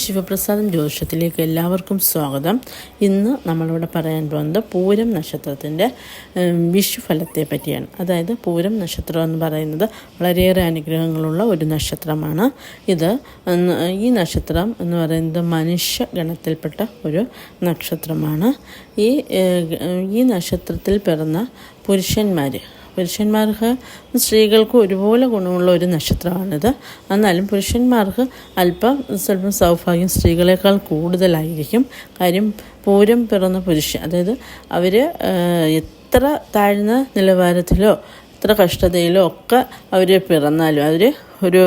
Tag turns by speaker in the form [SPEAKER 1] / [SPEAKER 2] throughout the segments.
[SPEAKER 1] ശിവപ്രസാദം ജ്യോതിഷത്തിലേക്ക് എല്ലാവർക്കും സ്വാഗതം. ഇന്ന് നമ്മളിവിടെ പറയാൻ പോകുന്നത് പൂരം നക്ഷത്രത്തിന്റെ വിഷുഫലത്തെ പറ്റിയാണ്. അതായത് പൂരം നക്ഷത്രം എന്ന് പറയുന്നത് വളരെയേറെ അനുഗ്രഹങ്ങളുള്ള ഒരു നക്ഷത്രമാണ്. ഇത് ഈ നക്ഷത്രം എന്ന് പറയുന്നത് മനുഷ്യ ഗണത്തിൽപ്പെട്ട ഒരു നക്ഷത്രമാണ്. ഈ ഈ നക്ഷത്രത്തിൽ പിറന്ന പുരുഷന്മാർ പുരുഷന്മാർക്ക് സ്ത്രീകൾക്ക് ഒരുപോലെ ഗുണമുള്ള ഒരു നക്ഷത്രമാണിത്. എന്നാലും പുരുഷന്മാർക്ക് അല്പം സ്വല്പം സൗഭാഗ്യം സ്ത്രീകളെക്കാൾ കൂടുതലായിരിക്കും. കാര്യം പൂരം പിറന്ന പുരുഷൻ അതായത് അവർ എത്ര താഴ്ന്ന നിലവാരത്തിലോ എത്ര കഷ്ടതയിലോ ഒക്കെ അവർ പിറന്നാലും അവർ ഒരു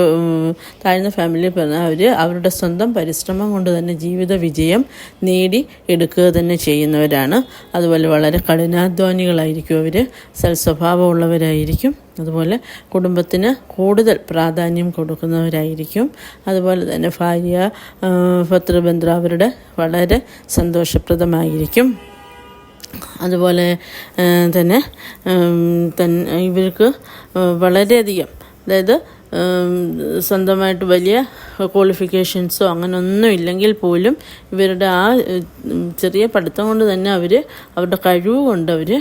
[SPEAKER 1] താഴ്ന്ന ഫാമിലിയിൽ പിറന്ന അവർ അവരുടെ സ്വന്തം പരിശ്രമം കൊണ്ട് തന്നെ ജീവിത വിജയം നേടി എടുക്കുക തന്നെ ചെയ്യുന്നവരാണ്. അതുപോലെ വളരെ കഠിനാധ്വാനികളായിരിക്കും അവർ സൽസ്വഭാവമുള്ളവരായിരിക്കും. അതുപോലെ കുടുംബത്തിന് കൂടുതൽ പ്രാധാന്യം കൊടുക്കുന്നവരായിരിക്കും. അതുപോലെ തന്നെ ഭാര്യ ഭർത്തൃബന്ധം അവരുടെ വളരെ സന്തോഷപ്രദമായിരിക്കും. അതുപോലെ തന്നെ ഇവർക്ക് വളരെയധികം അതായത് സ്വന്തമായിട്ട് വലിയ ക്വാളിഫിക്കേഷൻസോ അങ്ങനെ ഒന്നും ഇല്ലെങ്കിൽ പോലും ഇവരുടെ ആ ചെറിയ പഠിത്തം കൊണ്ട് തന്നെ അവർ അവരുടെ കഴിവ് കൊണ്ട് അവർ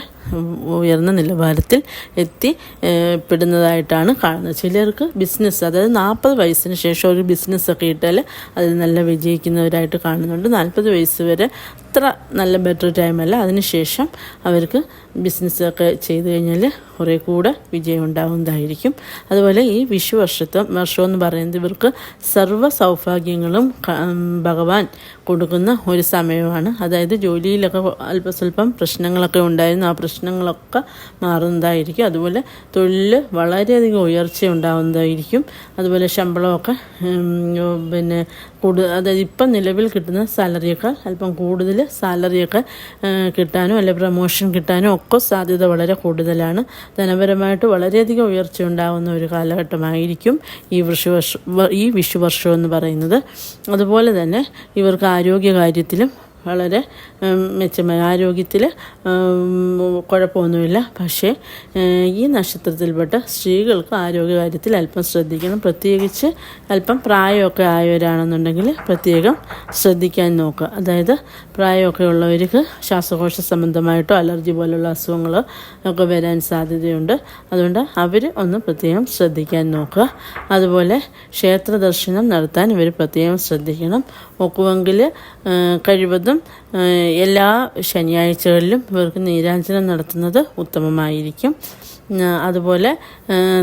[SPEAKER 1] ഉയർന്ന നിലവാരത്തിൽ എത്തിപ്പെടുന്നതായിട്ടാണ് പെടുന്നതായിട്ടാണ് കാണുന്നത്. ചിലർക്ക് ബിസിനസ് അതായത് നാൽപ്പത് വയസ്സിന് ശേഷം ഒരു ബിസിനസ്സൊക്കെ ഇട്ടാൽ അതിൽ നല്ല വിജയിക്കുന്നവരായിട്ട് കാണുന്നുണ്ട്. നാൽപ്പത് വയസ്സ് വരെ അത്ര നല്ല ബെറ്റർ ടൈമല്ല അതിനുശേഷം അവർക്ക് ബിസിനസ്സൊക്കെ ചെയ്തു കഴിഞ്ഞാൽ കുറേ കൂടെ വിജയം ഉണ്ടാകുന്നതായിരിക്കും അതുപോലെ ഈ വിഷു വർഷത്തെ വർഷം എന്ന് പറയുന്നത് ഇവർക്ക് സർവ സൗഭാഗ്യങ്ങളും ഭഗവാൻ കൊടുക്കുന്ന ഒരു സമയമാണ്. അതായത് ജോലിയിലൊക്കെ അല്പസ്വല്പം പ്രശ്നങ്ങളൊക്കെ ഉണ്ടായിരുന്നു. ആ പ്രശ്നങ്ങളൊക്കെ മാറുന്നതായിരിക്കും. അതുപോലെ തൊഴിൽ വളരെയധികം ഉയർച്ച ഉണ്ടാകുന്നതായിരിക്കും അതുപോലെ ശമ്പളമൊക്കെ പിന്നെ കൂടുതൽ അതായത് ഇപ്പം നിലവിൽ കിട്ടുന്ന സാലറിയൊക്കെ അല്പം കൂടുതൽ സാലറിയൊക്കെ കിട്ടാനോ അല്ലെ പ്രമോഷൻ കിട്ടാനും ഒക്കെ സാധ്യത വളരെ കൂടുതലാണ്. ധനപരമായിട്ട് വളരെയധികം ഉയർച്ച ഉണ്ടാകുന്ന ഒരു കാലഘട്ടമായിരിക്കും ഈ വൃഷുവർഷം ഈ വിഷുവർഷം എന്ന് പറയുന്നത്. അതുപോലെ തന്നെ ഇവർക്ക് ആരോഗ്യകാര്യത്തിലും വളരെ മെച്ചമായി ആരോഗ്യത്തിൽ കുഴപ്പമൊന്നുമില്ല. പക്ഷേ ഈ നക്ഷത്രത്തിൽപ്പെട്ട സ്ത്രീകൾക്ക് ആരോഗ്യകാര്യത്തിൽ അല്പം ശ്രദ്ധിക്കണം. പ്രത്യേകിച്ച് അല്പം പ്രായമൊക്കെ ആയവരാണെന്നുണ്ടെങ്കിൽ പ്രത്യേകം ശ്രദ്ധിക്കാൻ നോക്കുക. അതായത് പ്രായമൊക്കെ ഉള്ളവർക്ക് ശ്വാസകോശ സംബന്ധമായിട്ടോ അലർജി പോലുള്ള അസുഖങ്ങളോ ഒക്കെ വരാൻ സാധ്യതയുണ്ട്. അതുകൊണ്ട് അവർ ഒന്ന് പ്രത്യേകം ശ്രദ്ധിക്കാൻ നോക്കുക. അതുപോലെ ക്ഷേത്ര ദർശനം നടത്താൻ ഇവർ പ്രത്യേകം ശ്രദ്ധിക്കണം. ഒക്കുമെങ്കിൽ കഴിവതും എല്ലാ ശനിയാഴ്ചകളിലും ഇവർക്ക് നീരാഞ്ജനം നടത്തുന്നത് ഉത്തമമായിരിക്കും. അതുപോലെ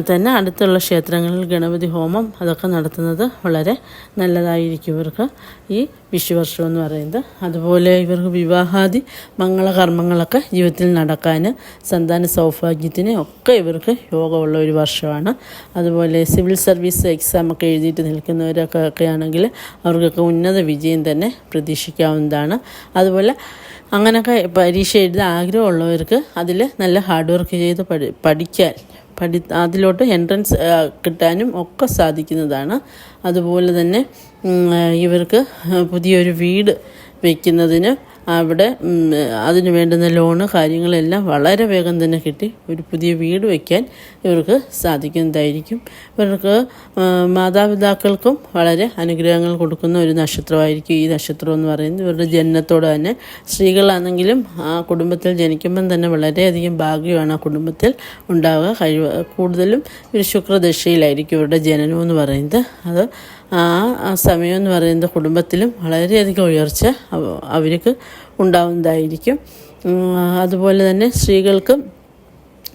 [SPEAKER 1] തന്നെ അടുത്തുള്ള ക്ഷേത്രങ്ങളിൽ ഗണപതി ഹോമം അതൊക്കെ നടത്തുന്നത് വളരെ നല്ലതായിരിക്കും ഇവർക്ക്. ഈ വിഷുവർഷം എന്ന് പറയുന്നത്. അതുപോലെ ഇവർക്ക് വിവാഹാദി മംഗളകർമ്മങ്ങളൊക്കെ ജീവിതത്തിൽ നടക്കാൻ സന്താന സൗഭാഗ്യത്തിന് ഒക്കെ ഇവർക്ക് യോഗമുള്ള ഒരു വർഷമാണ്. അതുപോലെ സിവിൽ സർവീസ് എക്സാം ഒക്കെ എഴുതിയിട്ട് നിൽക്കുന്നവരൊക്കെ ഒക്കെ ആണെങ്കിൽ അവർക്കൊക്കെ ഉന്നത വിജയം തന്നെ പ്രതീക്ഷിക്കാവുന്നതാണ്. അതുപോലെ അങ്ങനെയൊക്കെ പരീക്ഷ എഴുതാൻ ആഗ്രഹമുള്ളവർക്ക് അതിൽ നല്ല ഹാർഡ് വർക്ക് ചെയ്ത് പഠി പഠിക്കാൻ പഠി അതിലോട്ട് എൻട്രൻസ് കിട്ടാനും ഒക്കെ സാധിക്കുന്നതാണ്. അതുപോലെ തന്നെ ഇവർക്ക് പുതിയൊരു വീട് വയ്ക്കുന്നതിന് അവിടെ അതിന് വേണ്ടുന്ന ലോണ് കാര്യങ്ങളെല്ലാം വളരെ വേഗം തന്നെ കിട്ടി. ഒരു പുതിയ വീട് വയ്ക്കാൻ ഇവർക്ക് സാധിക്കുന്നതായിരിക്കും. ഇവർക്ക് മാതാപിതാക്കൾക്കും വളരെ അനുഗ്രഹങ്ങൾ കൊടുക്കുന്ന ഒരു നക്ഷത്രമായിരിക്കും ഈ നക്ഷത്രം എന്ന് പറയുന്നത്. ഇവരുടെ ജനനത്തോട് തന്നെ സ്ത്രീകളാണെങ്കിലും ആ കുടുംബത്തിൽ ജനിക്കുമ്പം തന്നെ വളരെയധികം ഭാഗ്യമാണ് ആ കുടുംബത്തിൽ ഉണ്ടാവുക. കഴിവ് കൂടുതലും ഒരു ശുക്രദശയിലായിരിക്കും ഇവരുടെ ജനനം എന്ന് പറയുന്നത്. അത് ആ സമയം എന്ന് പറയുന്നത് കുടുംബത്തിലും വളരെയധികം ഉയർച്ച അവ- അവർക്ക് ഉണ്ടാവുന്നതായിരിക്കും. അതുപോലെ തന്നെ സ്ത്രീകൾക്കും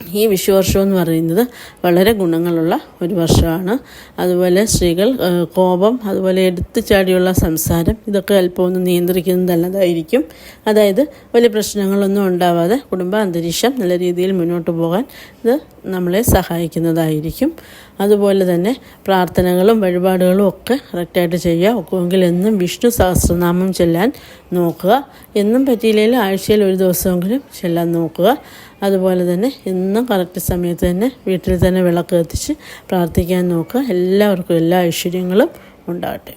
[SPEAKER 1] ഈ വിഷുവർഷം എന്ന് പറയുന്നത് വളരെ ഗുണങ്ങളുള്ള ഒരു വർഷമാണ്. അതുപോലെ സ്ത്രീകൾ കോപം അതുപോലെ എടുത്തു ചാടിയുള്ള സംസാരം ഇതൊക്കെ അല്പം ഒന്ന് നിയന്ത്രിക്കുന്നത് നല്ലതായിരിക്കും അതായത് വലിയ പ്രശ്നങ്ങളൊന്നും ഉണ്ടാവാതെ കുടുംബ അന്തരീക്ഷം നല്ല രീതിയിൽ മുന്നോട്ട് പോകാൻ ഇത് നമ്മളെ സഹായിക്കുന്നതായിരിക്കും. അതുപോലെ തന്നെ പ്രാർത്ഥനകളും വഴിപാടുകളും ഒക്കെ കറക്റ്റായിട്ട് ചെയ്യുക. ഒക്കുമെങ്കിൽ എന്നും വിഷ്ണു സഹസ്രനാമം ചെല്ലാൻ നോക്കുക. എന്നും പറ്റിയില്ലെങ്കിൽ ആഴ്ചയിൽ ഒരു ദിവസമെങ്കിലും ചെല്ലാൻ നോക്കുക. അതുപോലെ തന്നെ എന്നും കറക്റ്റ് സമയത്ത് തന്നെ വീട്ടിൽ തന്നെ വിളക്ക് കത്തിച്ച് പ്രാർത്ഥിക്കാൻ നോക്കുക. എല്ലാവർക്കും എല്ലാ ഐശ്വര്യങ്ങളും ഉണ്ടാകട്ടെ